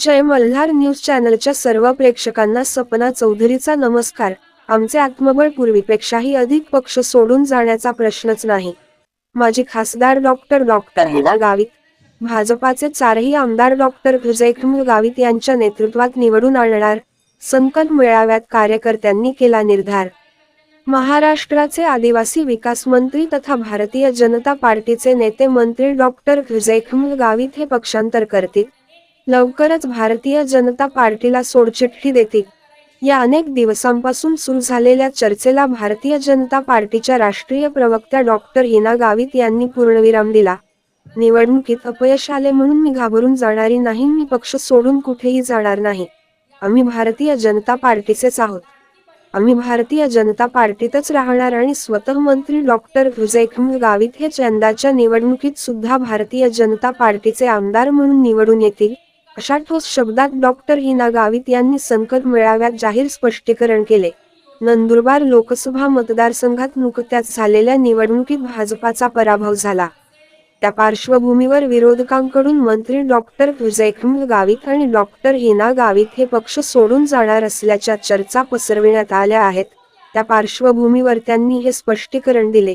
जय Malhar news चॅनलच्या सर्व प्रेक्षकांना सपना चौधरीचा नमस्कार. आमचे आत्मबळ पूर्वीपेक्षाही अधिक पक्ष सोडून जाण्याचा प्रश्नच नाही. माजी खासदार डॉक्टर डॉक्टर हिना गावित भाजपाचे चारही आमदार डॉक्टर विजयखम गावित यांच्या नेतृत्वात निवडून आणणार संकल्प मेळाव्यात कार्यकर्त्यांनी केला निर्धार. महाराष्ट्राचे आदिवासी विकास मंत्री तथा भारतीय जनता पार्टीचे नेते मंत्री डॉक्टर विजयखम गावित हे पक्षांतर करतील लवकरच भारतीय जनता पार्टीला सोडचिठ्ठी देतील या अनेक दिवसांपासून सुरू झालेल्या चर्चेला भारतीय जनता पार्टीच्या राष्ट्रीय प्रवक्त्या डॉक्टर हिना गावित यांनी पूर्णविराम दिला. निवडणुकीत अपयश आले म्हणून मी घाबरून जाणारी नाही मी पक्ष सोडून कुठेही जाणार नाही. आम्ही भारतीय जनता पार्टीचेच आहोत. आम्ही भारतीय जनता पार्टीतच राहणार आणि स्वतः मंत्री डॉक्टर विजयखम गावित हे यंदाच्या निवडणुकीत सुद्धा भारतीय जनता पार्टीचे आमदार म्हणून निवडून येतील. अशा ठोस शब्दात डॉक्टर हिना गावित यांनी संकट मेळाव्यात जाहीर स्पष्टीकरण केले. नंदुरबार लोकसभा मतदारसंघात नुकत्याच झालेल्या निवडणुकीत भाजपाचा पराभव झाला. त्या पार्श्वभूमीवर विरोधकांकडून मंत्री डॉक्टर विजयखम गावित आणि डॉक्टर हिना गावित हे पक्ष सोडून जाणार असल्याच्या चर्चा पसरविण्यात आल्या आहेत. त्या पार्श्वभूमीवर त्यांनी हे स्पष्टीकरण दिले.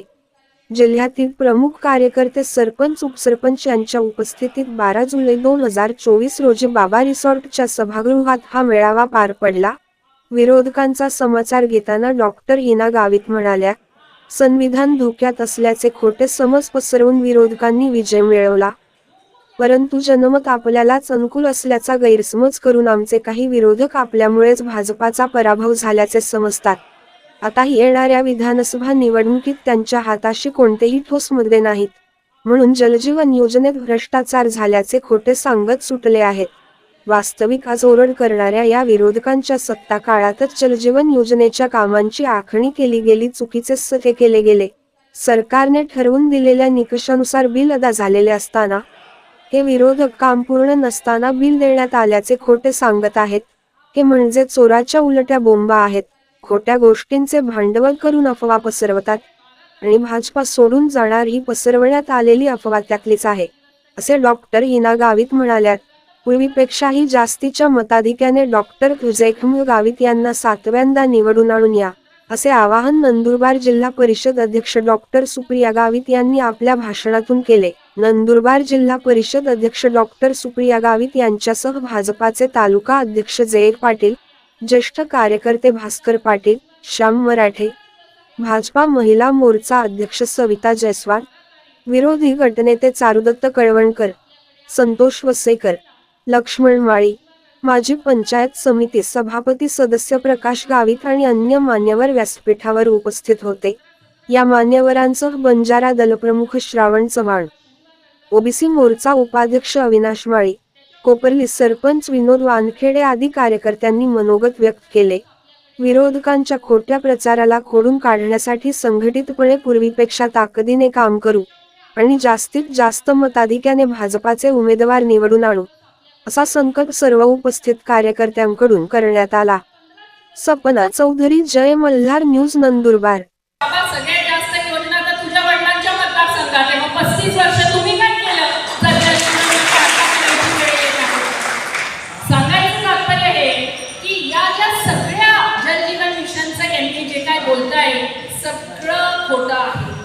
जिल्ह्यातील प्रमुख कार्यकर्ते सरपंच उपसरपंच यांच्या उपस्थितीत बारा जुलै दोन हजार चोवीस रोजी बाबा रिसॉर्टच्या सभागृहात हा मेळावा पार पडला. विरोधकांचा समाचार घेताना डॉक्टर हिना गावित म्हणाल्या संविधान धोक्यात असल्याचे खोटे समज पसरवून विरोधकांनी विजय मिळवला. परंतु जनमत आपल्यालाच अनुकूल असल्याचा गैरसमज करून आमचे काही विरोधक आपल्यामुळेच भाजपाचा पराभव झाल्याचे समजतात. आताही येणाऱ्या विधानसभा निवडणुकीत त्यांच्या हाताशी कोणतेही ठोस मुद्दे नाहीत. म्हणून जलजीवन योजनेत भ्रष्टाचार झाल्याचे खोटे सांगत सुटले आहेत. वास्तविक आज ओरड करणाऱ्या या विरोधकांच्या सत्ता काळातच जलजीवन योजनेच्या कामांची आखणी केली गेली चुकीचे सते केले गेले. सरकारने ठरवून दिलेल्या निकषानुसार बिल अदा झालेले असताना हे विरोधक काम पूर्ण नसताना बिल देण्यात आल्याचे खोटे सांगत आहेत. हे म्हणजे चोराच्या उलट्या बोंबा आहेत. खोट्या गोष्टींचे भांडवल करून अफवा पसरवतात आणि भाजपा सोडून जाणार ही पसरवण्यात आलेली अफवा त्यातलीच आहे असे डॉक्टर हिना गावित म्हणाल्यात. पूर्वीपेक्षाही जास्तीच्या मताधिक्याने डॉक्टर विजयखम गावित यांना सातव्यांदा निवडून आणून या असे आवाहन नंदुरबार जिल्हा परिषद अध्यक्ष डॉक्टर सुप्रिया गावित यांनी आपल्या भाषणातून केले. नंदुरबार जिल्हा परिषद अध्यक्ष डॉक्टर सुप्रिया गावित यांच्यासह भाजपाचे तालुका अध्यक्ष जयेर पाटील ज्येष्ठ कार्यकर्ते भास्कर पाटील श्याम मराठे भाजपा महिला मोर्चा अध्यक्ष सविता जयस्वाल विरोधी गटनेते चारुदत्त कळवणकर संतोष वसेकर लक्ष्मण माळी माजी पंचायत समिती सभापती सदस्य प्रकाश गावित आणि अन्य मान्यवर व्यासपीठावर उपस्थित होते. या मान्यवरांचं बंजारा दलप्रमुख श्रावण चव्हाण ओबीसी मोर्चा उपाध्यक्ष अविनाश माळी कोपरली सरपंच विनोद वानखेडे आदी कार्यकर्त्यांनी मनोगत व्यक्त केले. विरोधकांच्या खोट्या प्रचाराला खोडून काढण्यासाठी संघटितपणे पूर्वीपेक्षा ताकदीने काम करू आणि जास्तीत जास्त मताधिक्याने भाजपाचे उमेदवार निवडून आणू असा संकल्प सर्व उपस्थित कार्यकर्त्यांकडून करण्यात आला. सपना चौधरी जय मल्हार न्यूज नंदुरबार बाबा सगळ्यात जास्त योजना तर तुझ्या वडिलांच्या मतदारसंघात आहे मग पस्तीस वर्ष तुम्ही काय केलं तर जलजीवन चार-पाच वेळेची वेळ येत आहे. सांगायचं तात्पर्य हे की या ज्या सगळ्या जलजीवन मिशनचं यांनी जे आहे सगळं खोटं आहे.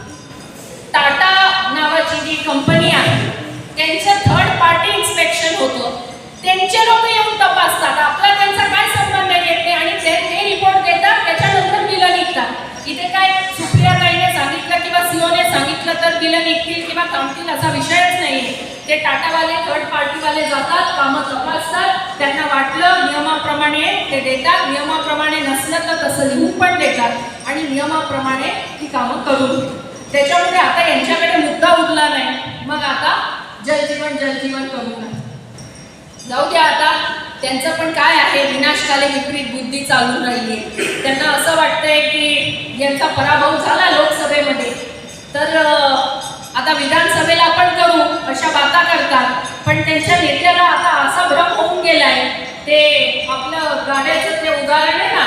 टाटा नावाची जी कंपनी आहे त्यांचं थर्ड पार्टी इन्स्पेक्शन होतं. त्यांचे लोक येऊन तपासतात. आपला त्यांचा काय संबंध आहे नाही आणि ते ते रिपोर्ट देतात त्याच्यानंतर बिलं निघतात इथे काय सुप्रियाताईने सांगितलं किंवा सीओने सांगितलं तर बिलं निघतील किंवा थांबतील असा विषयच नाही. ते टाटावाले थर्ड पार्टीवाले जातात कामं तपासतात त्यांना वाटलं नियमाप्रमाणे ते देतात नियमाप्रमाणे नसलं तर तसं लिहून पण देतात आणि नियमाप्रमाणे ही कामं करून त्याच्यामुळे आता यांच्याकडे मुद्दा उरला नाही. मग आता जलजीवन जलजीवन करू नये जाऊ द्या आता. त्यांचं पण काय आहे? विनाशकाले विपरीत बुद्धी चालू राहिली त्यांना असं वाटतंय की यांचा पराभव झाला लोकसभेमध्ये. तर आता विधानसभेला आपण करू अशा बाता करतात. पण त्यांच्या नेत्याला आता असा भ्रम होऊन गेलाय ते आपलं गाड्याचं ते उदाहरण आहे ना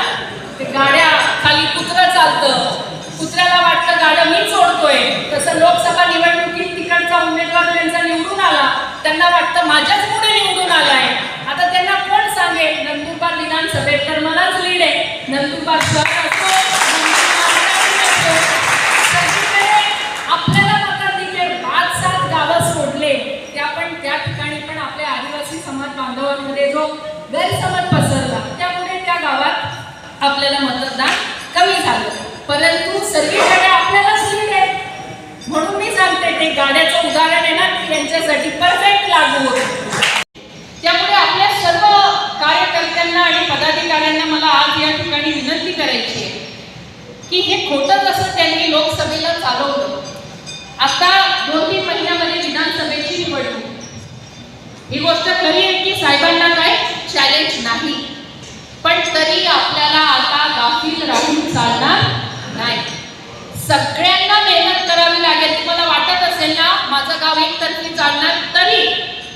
ते गाड्या खाली कुत्रं चालतं. कुत्र्याला वाटतं गाडं मी सोडतोय. तसं लोकसभा निवडणुकीत तिकडचा उमेदवार त्यांचा निवडून आला त्यांना वाटतं माझ्याच पुढे निवडून आलाय. आता त्यांना कोण सांगे नंदुरबार विधानसभेत तर मलाच लीड आहे. नंदुरबार शहर जो गैरसमज पसरला. त्यामुळे त्या गावात आपल्याला मतदान कमी झालं. परंतु सगळीकडे आपल्यालाच लीड म्हणून मी सांगते ते गाड्याचं उदाहरण आहे ना की यांच्यासाठी परफेक्ट लागू होतं. त्यामुळे आपल्या सर्व कार्यकर्त्यांना आणि पदाधिकाऱ्यांना मला आज या ठिकाणी विनंती करायची आहे की हे खोटं कसं त्यांनी लोकसभेला चालवलं? आता दोन तीन महिन्यामध्ये विधानसभेची निवडणूक. ही गोष्ट खरी आहे की साहेबांना काय चॅलेंज नाही. पण तरी आपल्याला आता गाफील राहून चालणार नाही. सगळ्यांना मेहनत करावी लागेल. तुम्हाला वाटत असेल ना माझं गाव एकतर्फी चालणार? तरी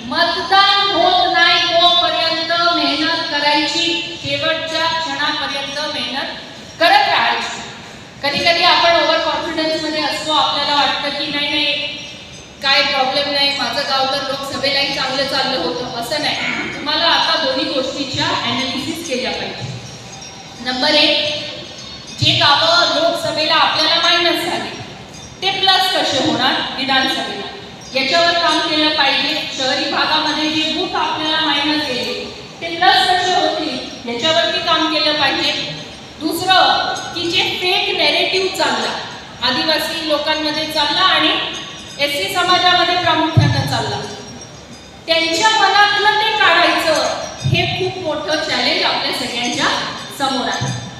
मतदान होत नाही तोपर्यंत मेहनत करायची. शेवटच्या क्षणापर्यंत मेहनत करत राहायची. कधी कधी आपण ओव्हर कॉन्फिडन्समध्ये असतो. आपल्याला वाटतं की नाही नाही काय प्रॉब्लेम नाही. माझं गाव तर लोकसभेलाही चांगलं चाललं होतं. असं नाही. तुम्हाला आता दोन्ही गोष्टीच्या अनालिसिस केल्या पाहिजे. नंबर एक जे गावं लोकसभेला आपल्याला मायनस झाले ते प्लस कसे होणार? विधानसभेला. याच्यावर काम केलं पाहिजे. शहरी भागामध्ये जे बूथ आपल्याला मायनस गेले ते प्लस कसे होतील? याच्यावरती काम केलं पाहिजे. दुसरं की जे फेक नेरेटिव्ह चालला आदिवासी लोकांमध्ये चालला आणि एस सी समाजामध्ये प्रामुख्यानं चालला त्यांच्या मनातलं ते काढायचं. खूप मोठं चॅलेंज आपल्या सगळ्यांच्या समोर आहे.